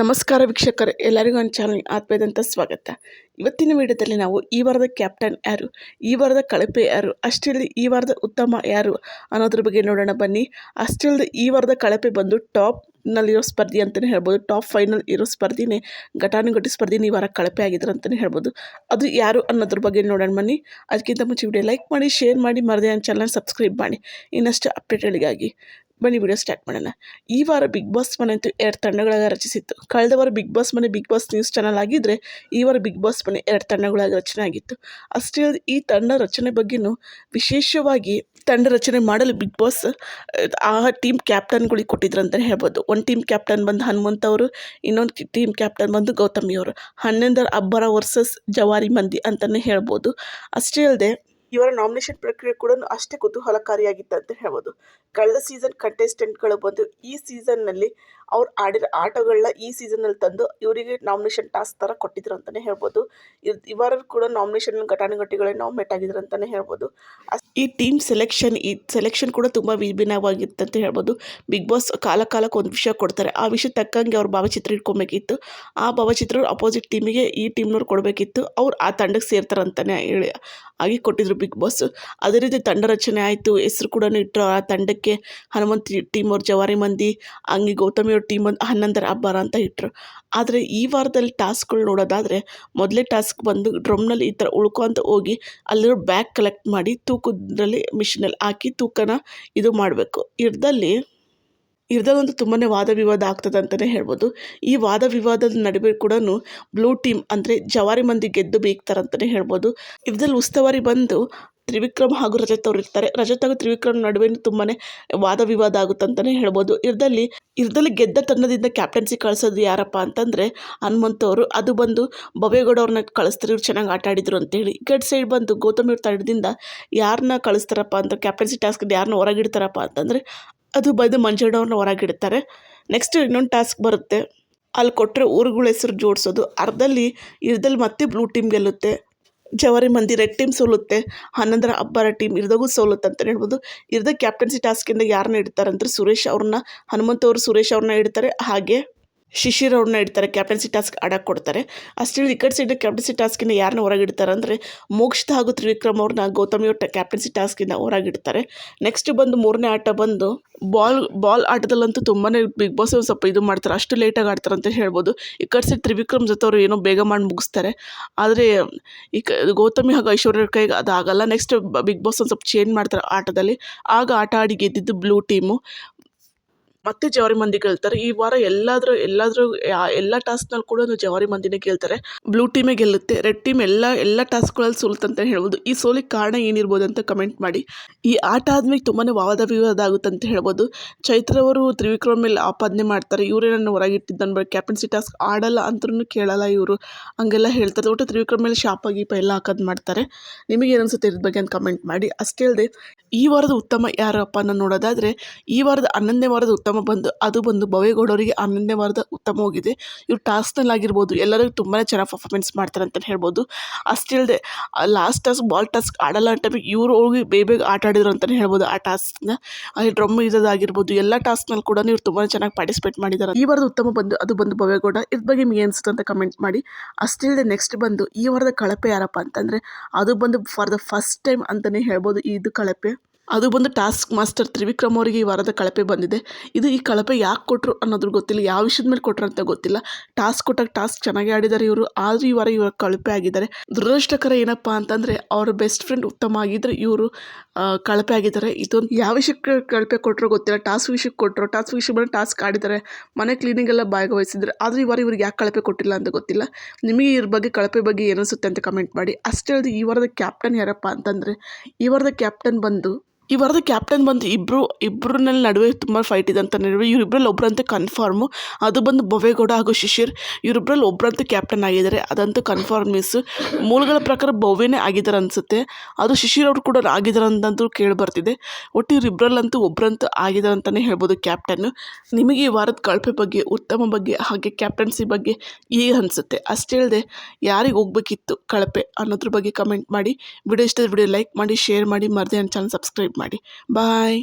ನಮಸ್ಕಾರ ವೀಕ್ಷಕರೇ ಎಲ್ಲರಿಗೂ ಒಂದು ಚಾನಲ್ ಆತ್ಮೀಯದಂಥ ಸ್ವಾಗತ. ಇವತ್ತಿನ ವಿಡಿಯೋದಲ್ಲಿ ನಾವು ಈ ವಾರದ ಕ್ಯಾಪ್ಟನ್ ಯಾರು? ಈ ವಾರದ ಕಳಪೆ ಯಾರು? ಅಷ್ಟೇ ಅಲ್ಲದೆ ಈ ವಾರದ ಉತ್ತಮ ಯಾರು? ಅನ್ನೋದ್ರ ಬಗ್ಗೆ ನೋಡೋಣ ಬನ್ನಿ. ಅಷ್ಟೇ ಅಲ್ಲದೆ ಈ ವಾರದ ಕಳಪೆ ಬಂದು ಟಾಪ್ ನಲ್ಲಿರೋ ಸ್ಪರ್ಧಿ ಅಂತಲೇ ಹೇಳ್ಬೋದು. ಟಾಪ್ ಫೈನಲ್ ಇರೋ ಸ್ಪರ್ಧಿನೇ ಘಟಾನುಘಟಿ ಸ್ಪರ್ಧಿನೇ ಈ ವಾರ ಕಳಪೆ ಆಗಿದ್ರು ಅಂತಲೇ ಹೇಳ್ಬೋದು. ಅದು ಯಾರು ಅನ್ನೋದ್ರ ಬಗ್ಗೆ ನೋಡೋಣ ಬನ್ನಿ. ಅದಕ್ಕಿಂತ ಮುಂಚೆ ವಿಡಿಯೋ ಲೈಕ್ ಮಾಡಿ, ಶೇರ್ ಮಾಡಿ, ಮರದೇ ನನ್ನ ಚಾನಲ್ ಸಬ್ಸ್ಕ್ರೈಬ್ ಮಾಡಿ. ಇನ್ನಷ್ಟು ಅಪ್ಡೇಟ್ಗಳಿಗಾಗಿ ಬನ್ನಿ ವಿಡಿಯೋ ಸ್ಟಾರ್ಟ್ ಮಾಡೋಣ. ಈ ವಾರ ಬಿಗ್ ಬಾಸ್ ಮನೆ ಅಂತೂ ಎರಡು ತಂಡಗಳಾಗ ರಚಿಸಿತ್ತು. ಕಳೆದ ವಾರ ಬಿಗ್ ಬಾಸ್ ಮನೆ ಬಿಗ್ ಬಾಸ್ ನ್ಯೂಸ್ ಚಾನಲ್ ಆಗಿದ್ದರೆ ಈ ವಾರ ಬಿಗ್ ಬಾಸ್ ಮನೆ ಎರಡು ತಂಡಗಳಾಗಿ ರಚನೆ ಆಗಿತ್ತು. ಅಷ್ಟೇ ಈ ತಂಡ ರಚನೆ ಬಗ್ಗೆನೂ ವಿಶೇಷವಾಗಿ ತಂಡ ರಚನೆ ಮಾಡಲು ಬಿಗ್ ಬಾಸ್, ಆ ಟೀಮ್ ಕ್ಯಾಪ್ಟನ್ಗಳಿಗೆ ಕೊಟ್ಟಿದ್ರು ಅಂತಲೇ ಹೇಳ್ಬೋದು. ಒಂದು ಟೀಮ್ ಕ್ಯಾಪ್ಟನ್ ಬಂದು ಹನುಮಂತ ಅವರು, ಇನ್ನೊಂದು ಟೀಮ್ ಕ್ಯಾಪ್ಟನ್ ಬಂದು ಗೌತಮಿ ಅವರು. ಹನ್ನೊಂದರ ಅಬ್ಬರ ವರ್ಸಸ್ ಜವಾರಿ ಮಂದಿ ಅಂತಲೇ ಹೇಳ್ಬೋದು. ಅಷ್ಟೇ ಅಲ್ಲದೆ, ಇವರ ನಾಮಿನೇಷನ್ ಪ್ರಕ್ರಿಯೆ ಕೂಡ ಅಷ್ಟೇ ಕುತೂಹಲಕಾರಿಯಾಗಿತ್ತು ಅಂತ ಹೇಳ್ಬೋದು. ಕಳೆದ ಸೀಸನ್ ಕಂಟೆಸ್ಟೆಂಟ್ಗಳು ಬಂದು ಈ ಸೀಸನ್ನಲ್ಲಿ ಅವ್ರು ಆಡಿರೋ ಆಟಗಳನ್ನ ಈ ಸೀಸನಲ್ಲಿ ತಂದು ಇವರಿಗೆ ನಾಮಿನೇಷನ್ ಟಾಸ್ಕ್ ಥರ ಕೊಟ್ಟಿದ್ರು ಅಂತಲೇ ಹೇಳ್ಬೋದು. ಇವರ ಕೂಡ ನಾಮಿನೇಷನ್ ಘಟಾನುಘಟಿಗಳೇ ನಾಮಿನೇಟ್ ಆಗಿದ್ರು ಅಂತಲೇ ಹೇಳ್ಬೋದು. ಈ ಟೀಮ್ ಸೆಲೆಕ್ಷನ್ ಈ ಸೆಲೆಕ್ಷನ್ ಕೂಡ ತುಂಬ ವಿಭಿನ್ನವಾಗಿತ್ತು ಅಂತ ಹೇಳ್ಬೋದು. ಬಿಗ್ ಬಾಸ್ ಕಾಲ ಕಾಲಕ್ಕೆ ಒಂದು ವಿಷಯ ಕೊಡ್ತಾರೆ. ಆ ವಿಷಯ ತಕ್ಕಂಗೆ ಅವ್ರ ಭಾವಚಿತ್ರ ಇಟ್ಕೊಬೇಕಿತ್ತು. ಆ ಭಾವಚಿತ್ರ ಅಪೋಸಿಟ್ ಟೀಮಿಗೆ ಈ ಟೀಮ್ನವ್ರು ಕೊಡಬೇಕಿತ್ತು. ಅವ್ರು ಆ ತಂಡಕ್ಕೆ ಸೇರ್ತಾರೆ ಅಂತಲೇ ಹೇಳಿ, ಆಗಿ ಕೊಟ್ಟಿದ್ರು ಬಿಗ್ ಬಾಸ್ ಅದೇ ರೀತಿ ತಂಡ ರಚನೆ ಆಯಿತು. ಹೆಸರು ಕೂಡ ಇಟ್ಟರು ಆ ತಂಡಕ್ಕೆ ಹನುಮಂತ್ ಟೀಮ್ ಅವ್ರ ಜವಾರಿ ಮಂದಿ, ಹಂಗೆ, ಗೌತಮಿ ಟೀಮ್ ಒಂದು ಹನ್ನೊಂದರ ಅಬ್ಬರ ಅಂತ ಇಟ್ಟರು ಆದರೆ ಈ ವಾರದಲ್ಲಿ ಟಾಸ್ಕ್ಗಳು ನೋಡೋದಾದರೆ ಮೊದಲೇ ಟಾಸ್ಕ್ ಬಂದು ಡ್ರಮ್ನಲ್ಲಿ ಈ ಥರ ಉಳ್ಕೊಂತ ಹೋಗಿ ಅಲ್ಲಿರೋ ಬ್ಯಾಗ್ ಕಲೆಕ್ಟ್ ಮಾಡಿ ತೂಕದಲ್ಲಿ ಮಿಷಿನಲ್ಲಿ ಹಾಕಿ ತೂಕನ ಇದು ಮಾಡಬೇಕು. ಇರ್ದಲ್ಲಿ ಇದ್ರಲ್ಲಂತೂ ತುಂಬಾ ವಾದ ವಿವಾದ ಆಗ್ತದೆ ಅಂತಲೇ ಹೇಳ್ಬೋದು. ಈ ವಾದ ವಿವಾದದ ನಡುವೆ ಕೂಡ ಬ್ಲೂ ಟೀಮ್ ಅಂದರೆ ಜವಾರಿ ಮಂದಿ ಗೆದ್ದು ಬೇಕ್ತಾರೆ ಅಂತಲೇ ಹೇಳ್ಬೋದು. ಇದ್ರಲ್ಲಿ ಉಸ್ತುವಾರಿ ಬಂದು ತ್ರಿವಿಕ್ರಮ್ ಹಾಗೂ ರಜತ್ ಅವರು ಇರ್ತಾರೆ ರಜತ್ ಹಾಗೂ ತ್ರಿವಿಕ್ರಮ್ ನಡುವೆ ತುಂಬಾ ವಾದ ವಿವಾದ ಆಗುತ್ತೆ ಅಂತಾನೆ ಹೇಳ್ಬೋದು. ಇರದಲ್ಲಿ ಇರದಲ್ಲಿ ಗೆದ್ದ ತಂಡದಿಂದ ಕ್ಯಾಪ್ಟನ್ಸಿ ಕಳಿಸೋದು ಯಾರಪ್ಪ ಅಂತಂದರೆ ಹನುಮಂತ್ ಅವರು. ಅದು ಬಂದು ಬವೇಗೌಡ ಅವ್ರನ್ನ ಕಳಿಸ್ತಾರೆ, ಇವ್ರು ಚೆನ್ನಾಗಿ ಆಟ ಆಡಿದ್ರು ಅಂತೇಳಿ. ಈ ಕಡೆ ಸೈಡ್ ಬಂದು ಗೌತಮ್ ಇವ್ರ ತಂಡದಿಂದ ಯಾರನ್ನ ಕಳಿಸ್ತಾರಪ್ಪ ಅಂತ ಕ್ಯಾಪ್ಟನ್ಸಿ ಟಾಸ್ಕ್ ಯಾರನ್ನ ಹೊರಗಿಡ್ತಾರಪ್ಪ ಅಂತಂದರೆ ಅದು ಬಂದು ಮಂಜಣ್ಣ ಅವ್ರನ್ನ ಹೊರಗಿಡ್ತಾರೆ. ನೆಕ್ಸ್ಟ್ ಇನ್ನೊಂದು ಟಾಸ್ಕ್ ಬರುತ್ತೆ. ಅಲ್ಲಿ ಕೊಟ್ಟರೆ ಊರುಗಳ ಹೆಸರು ಜೋಡಿಸೋದು. ಅರ್ಧಲ್ಲಿ ಇರ್ದಲ್ಲಿ ಮತ್ತೆ ಬ್ಲೂ ಟೀಮ್ ಗೆಲ್ಲುತ್ತೆ. ಜವಾರಿ ಮಂದಿ ರೆಡ್ ಟೀಮ್ ಸೋಲುತ್ತೆ, ಹನ್ನೊಂದರ ಅಬ್ಬರ ಟೀಮ್ ಇರ್ದಾಗೂ ಸೋಲುತ್ತೆ ಅಂತಲೇ ಹೇಳ್ಬೋದು. ಇರ್ದ ಕ್ಯಾಪ್ಟನ್ಸಿ ಟಾಸ್ಕಿಂದ ಯಾರನ್ನ ಇಡ್ತಾರೆ ಅಂದರೆ ಸುರೇಶ್ ಅವ್ರನ್ನ ಹನುಮಂತ ಅವರು ಸುರೇಶ್ ಅವ್ರನ್ನ ಇಡ್ತಾರೆ. ಹಾಗೆ ಶಿಶಿರ್ ಅವ್ರನ್ನ ಇಡ್ತಾರೆ ಕ್ಯಾಪ್ಟನ್ಸಿ ಟಾಸ್ಕ್ ಆಡಕ್ಕೆ ಕೊಡ್ತಾರೆ. ಅಷ್ಟೇ ಈ ಕಡೆ ಸೈಡ್ ಕ್ಯಾಪ್ಟನ್ಸಿ ಟಾಸ್ಕಿಂದ ಯಾರನ್ನ ಹೊರಗಿಡ್ತಾರೆ ಅಂದರೆ ಮೋಕ್ಷಿತ ಹಾಗೂ ತ್ರಿವಿಕ್ರಮ್ ಅವ್ರನ್ನ ಗೌತಮಿ ಅವ್ರ ಕ್ಯಾಪ್ಟನ್ಸಿ ಟಾಸ್ಕಿಂದ ಹೊರಗಿಡ್ತಾರೆ. ನೆಕ್ಸ್ಟ್ ಬಂದು ಮೂರನೇ ಆಟ ಬಂದು ಬಾಲ್ ಬಾಲ್ ಆಟದಲ್ಲಂತೂ ತುಂಬಾ ಬಿಗ್ ಬಾಸ್ ಸ್ವಲ್ಪ ಇದು ಮಾಡ್ತಾರೆ, ಅಷ್ಟು ಲೇಟಾಗಿ ಆಡ್ತಾರೆ ಅಂತ ಹೇಳ್ಬೋದು. ಈ ಕಡೆ ಸೈಡ್ ತ್ರಿವಿಕ್ರಮ್ ಜೊತೆ ಅವರು ಏನೋ ಬೇಗ ಮಾಡಿ ಮುಗಿಸ್ತಾರೆ. ಆದರೆ ಈ ಕ ಗೌತಮಿ ಹಾಗೂ ಐಶ್ವರ್ಯ ಕೈಗೆ ಅದು ಆಗಲ್ಲ ನೆಕ್ಸ್ಟ್ ಬಿಗ್ ಬಾಸ್ ಒಂದು ಸ್ವಲ್ಪ ಚೇಂಜ್ ಮಾಡ್ತಾರೆ ಆಟದಲ್ಲಿ. ಆಗ ಆಟ ಆಡಿ ಗೆದ್ದಿದ್ದು ಬ್ಲೂ ಟೀಮು ಮತ್ತೆ ಜವಾರಿ ಮಂದಿ ಗೆಲ್ತಾರೆ ಈ ವಾರ ಎಲ್ಲಾದರೂ ಎಲ್ಲಾದರೂ ಎಲ್ಲ ಟಾಸ್ಕ್ನಲ್ಲಿ ಕೂಡ ಜವಾರಿ ಮಂದಿನೇ ಗೆಲ್ತಾರೆ ಬ್ಲೂ ಟೀಮೇ ಗೆಲ್ಲುತ್ತೆ ರೆಡ್ ಟೀಮ್ ಎಲ್ಲ ಎಲ್ಲ ಟಾಸ್ಕ್ಗಳಲ್ಲಿ ಸೋಲ್ತಂತ ಹೇಳ್ಬೋದು. ಈ ಸೋಲಿಗೆ ಕಾರಣ ಏನಿರ್ಬೋದು ಅಂತ ಕಮೆಂಟ್ ಮಾಡಿ. ಈ ಆಟ ಆದ್ಮೇಲೆ ತುಂಬಾ ವಾದ ವಿವಾದ ಆಗುತ್ತೆ ಅಂತ ಹೇಳ್ಬೋದು. ಚೈತ್ರ ಅವರು ತ್ರಿವಿಕ್ರಮ್ ಮೇಲೆ ಆಪಾದನೆ ಮಾಡ್ತಾರೆ. ಇವರೇ ನನ್ನ ಹೊರಗಿಟ್ಟಿದ್ದನ್ನು ಬರೀ ಕ್ಯಾಪ್ಟನ್ಸಿ ಟಾಸ್ಕ್ ಆಡಲ್ಲ ಅಂತೂ ಕೇಳಲ್ಲ ಇವರು. ಹಂಗೆಲ್ಲ ಹೇಳ್ತಾರೆ. ಒಟ್ಟು ತ್ರಿವಿಕ್ರಮ್ ಮೇಲೆ ಶಾಪ, ಗೀಪ ಎಲ್ಲ ಹಾಕೋದು ಮಾಡ್ತಾರೆ. ನಿಮಗೆ ಏನು ಅನ್ಸುತ್ತೆ ಇದ್ರ ಬಗ್ಗೆ ಅಂತ ಕಮೆಂಟ್ ಮಾಡಿ. ಅಷ್ಟೇ ಅಲ್ಲದೆ ಈ ವಾರದ ಉತ್ತಮ ಯಾರಪ್ಪ ಅನ್ನೋ ನೋಡೋದಾದರೆ, ಈ ವಾರದ ಹನ್ನೊಂದನೇ ವಾರದ ಉತ್ತಮ ಬಂದು, ಅದು ಬಂದು ಭವೇಗೌಡರಿಗೆ ಹನ್ನೊಂದನೇ ವಾರದ ಉತ್ತಮವಾಗಿದೆ ಇವ್ರು ಟಾಸ್ಕ್ನಲ್ಲಿ ಆಗಿರ್ಬೋದು, ಎಲ್ಲರಿಗೂ ತುಂಬಾ ಚೆನ್ನಾಗಿ ಪರ್ಫಾರ್ಮೆನ್ಸ್ ಮಾಡ್ತಾರೆ ಅಂತಲೇ ಹೇಳ್ಬೋದು. ಅಷ್ಟೇ ಅಲ್ಲದೆ ಲಾಸ್ಟ್ ಟಾಸ್ಕ್ ಬಾಲ್ ಟಾಸ್ಕ್ ಆಡಲ್ಲ ಟೈಮಿಗೆ ಇವರು ಹೋಗಿ ಬೇಗ ಬೇಗ ಆಟ ಆಡಿದ್ರು ಅಂತಲೇ ಹೇಳ್ಬೋದು ಆ ಟಾಸ್ಕ್ನ ಅಲ್ಲಿ ಡ್ರಮ್ ಇರೋದಾಗಿರ್ಬೋದು ಎಲ್ಲ ಟಾಸ್ಕ್ನಲ್ಲಿ ಕೂಡ ಇವ್ರು ತುಂಬಾ ಚೆನ್ನಾಗಿ ಪಾರ್ಟಿಸಿಪೇಟ್ ಮಾಡಿದ್ದಾರೆ ಈ ವಾರದ ಉತ್ತಮ ಬಂದು, ಅದು ಬಂದು ಭವೇಗೌಡ ಇದ್ರ ಬಗ್ಗೆ ನಿಮಗೆ ಅನಿಸುತ್ತೆ ಅಂತ ಕಮೆಂಟ್ ಮಾಡಿ. ಅಷ್ಟೇ ಅಲ್ಲದೆ ನೆಕ್ಸ್ಟ್ ಬಂದು, ಈ ವಾರದ ಕಳಪೆ ಯಾರಪ್ಪ ಅಂತಂದರೆ, ಅದು ಬಂದು ಫಾರ್ ದ ಫಸ್ಟ್ ಟೈಮ್ ಅಂತಲೇ ಹೇಳ್ಬೋದು, ಇದು ಕಳಪೆ. ಅದು ಬಂದು ಟಾಸ್ಕ್ ಮಾಸ್ಟರ್ ತ್ರಿವಿಕ್ರಮ್ ಅವರಿಗೆ ಈ ವಾರದ ಕಳಪೆ ಬಂದಿದೆ. ಇದು ಈ ಕಳಪೆ ಯಾಕೆ ಕೊಟ್ಟರು ಅನ್ನೋದ್ರ ಗೊತ್ತಿಲ್ಲ. ಯಾವ ವಿಷಯದ ಮೇಲೆ ಕೊಟ್ಟರು ಅಂತ ಗೊತ್ತಿಲ್ಲ. ಟಾಸ್ಕ್ ಕೊಟ್ಟಾಗ ಟಾಸ್ಕ್ ಚೆನ್ನಾಗಿ ಆಡಿದ್ದಾರೆ ಇವರು. ಆದರೂ ಈ ವಾರ ಇವರು ಕಳಪೆ ಆಗಿದ್ದಾರೆ. ದುರದೃಷ್ಟಕರ ಏನಪ್ಪ ಅಂತಂದರೆ ಅವ್ರ ಬೆಸ್ಟ್ ಫ್ರೆಂಡ್ ಉತ್ತಮ ಆಗಿದ್ದರೆ ಇವರು ಕಳಪೆ ಆಗಿದ್ದಾರೆ. ಇದೊಂದು ಯಾವ ವಿಷಯಕ್ಕೆ ಕಳಪೆ ಕೊಟ್ಟರು ಗೊತ್ತಿಲ್ಲ. ಟಾಸ್ಕ್ ವಿಷಯಕ್ಕೆ ಕೊಟ್ಟರು ಟಾಸ್ಕ್ ವಿಷಯ ಬಂದು ಟಾಸ್ಕ್ ಆಡಿದ್ದಾರೆ ಮನೆ ಕ್ಲೀನಿಂಗ್ ಎಲ್ಲ ಭಾಗವಹಿಸಿದ್ದಾರೆ ಆದರೂ ಈ ವಾರ ಇವ್ರಿಗೆ ಯಾಕೆ ಕಳಪೆ ಕೊಟ್ಟಿಲ್ಲ ಅಂತ ಗೊತ್ತಿಲ್ಲ. ನಿಮಗೆ ಇವ್ರ ಬಗ್ಗೆ ಕಳಪೆ ಬಗ್ಗೆ ಏನಿಸುತ್ತೆ ಅಂತ ಕಮೆಂಟ್ ಮಾಡಿ. ಅಷ್ಟೇ ಅಲ್ಲದೆ ಈ ವಾರದ ಕ್ಯಾಪ್ಟನ್ ಯಾರಪ್ಪ ಅಂತಂದರೆ, ಈ ವಾರದ ಕ್ಯಾಪ್ಟನ್ ಬಂದು ಈ ವಾರದ ಕ್ಯಾಪ್ಟನ್ ಬಂದು ಇಬ್ಬರು ಇಬ್ಬರನ್ನಲ್ಲಿ ನಡುವೆ ತುಂಬ ಫೈಟ್ ಇದೆ ಅಂತ ನಡುವೆ ಇವರಿಬ್ಬರಲ್ಲಿ ಒಬ್ಬರಂತೆ ಕನ್ಫರ್ಮು ಅದು ಬಂದು ಬೊವೇಗೌಡ ಹಾಗೂ ಶಿಶಿರ್. ಇವರಿಬ್ಬರಲ್ಲಿ ಒಬ್ಬರಂತೂ ಕ್ಯಾಪ್ಟನ್ ಆಗಿದ್ದಾರೆ. ಅದಂತೂ ಕನ್ಫರ್ಮ್ ಮಿಸ್ ಮೂಲಗಳ ಪ್ರಕಾರ ಬೊವೇನೇ ಆಗಿದ್ದಾರೆ ಅನಿಸುತ್ತೆ. ಅದು ಶಿಶಿರ್ ಅವರು ಕೂಡ ಆಗಿದ್ದಾರೆ ಅಂತಂತೂ ಕೇಳಿ ಬರ್ತಿದೆ ಒಟ್ಟು ಇವರಿಬ್ಬರಲ್ಲಂತೂ ಒಬ್ಬರಂತೂ ಆಗಿದ್ದಾರೆ ಅಂತಲೇ ಹೇಳ್ಬೋದು ಕ್ಯಾಪ್ಟನ್ನು ನಿಮಗೆ ಈ ವಾರದ ಕಳಪೆ ಬಗ್ಗೆ, ಉತ್ತಮ ಬಗ್ಗೆ ಹಾಗೆ ಕ್ಯಾಪ್ಟನ್ಸಿ ಬಗ್ಗೆ ಈಗ ಅನಿಸುತ್ತೆ? ಅಷ್ಟೇ ಯಾರಿಗೆ ಹೋಗ್ಬೇಕಿತ್ತು ಕಳಪೆ ಅನ್ನೋದ್ರ ಬಗ್ಗೆ ಕಮೆಂಟ್ ಮಾಡಿ. ವಿಡಿಯೋ ಇಷ್ಟದ ವಿಡಿಯೋ ಲೈಕ್ ಮಾಡಿ ಶೇರ್ ಮಾಡಿ. ಮರದೇ ನನ್ನ ಚಾನಲ್ ಸಬ್ಸ್ಕ್ರೈಬ್ ಮಾಡಿ ಬಾಯ್